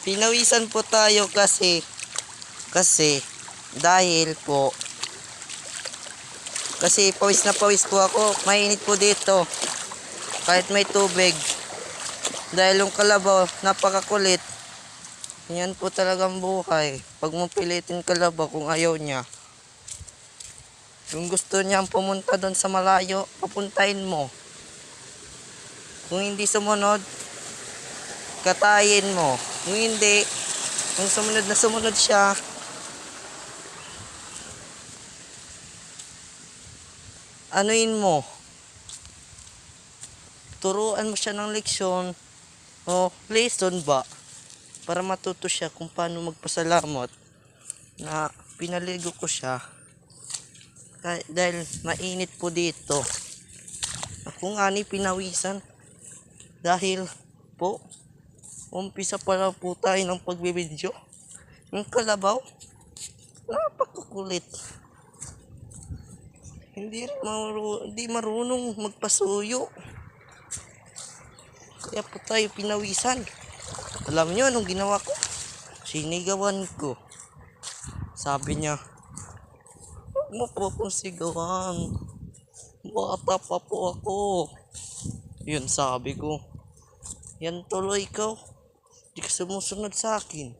Pinawisan po tayo kasi kasi dahil po kasi pawis na pawis po ako. Mainit po dito. Kahit may tubig. Dahil yung kalabaw, napakakulit. Yan po talagang buhay. Pag mo pilitin kalabaw kung ayaw niya. Kung gusto niyang pumunta doon sa malayo, papuntahin mo. Kung hindi sumunod, katayin mo. Kung hindi, kung sumunod na sumunod siya, anuin mo. Turuan mo siya ng leksyon o lesson ba para matuto siya kung paano magpasalamat na pinaligo ko siya Kah- dahil mainit po dito. Ako nga ni pinawisan dahil po umpisa pa lang po tayo ng pagbibidyo. Yung kalabaw, napakakulit. Hindi maru hindi marunong magpasuyo. Kaya po tayo pinawisan. Alam niyo anong ginawa ko? Sinigawan ko. Sabi niya, huwag mo po akong sigawan. Bata pa po ako. Yun sabi ko. Yan tuloy ikaw. Di ka sumusunod sa akin.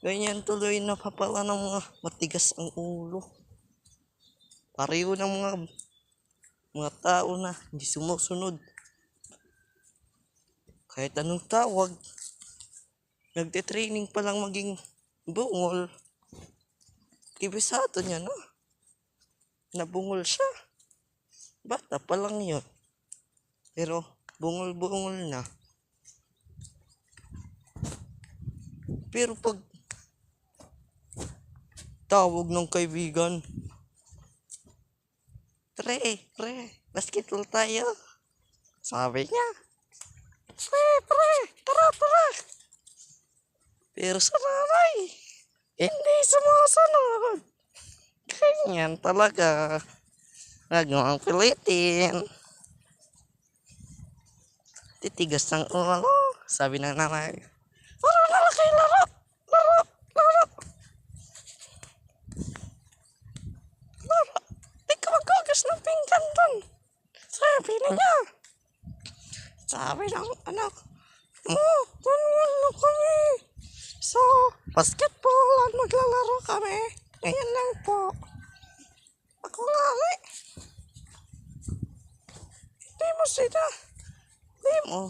Ganyan tuloy na papala ng mga matigas ang ulo. Pareho ng mga mga tao na hindi sumusunod. Kahit anong tawag, nagte-training pa lang maging bungol. Kibisado niya, no? Nabungol siya. Bata pa lang yun. Pero, bungol-bungol na. Pero pag tawag ng kaibigan, Pre, pre, basketball tayo. Sabi niya. Pre, pre, tara, tara. Pero sa nanay, hindi sumusunod. Ganyan talaga. Huwag mo ang pilitin. Titigas ng ulo, sabi ng nanay. Na kayo laro. Laro, laro. Laro. Di ka magkagas ng pinggan dun. Sabi niya. Sabi ng anak. Oh, tunwal na kami. So, basketball at maglalaro kami. Ngayon lang po. Ako nga eh. Hindi mo sila. Hindi mo.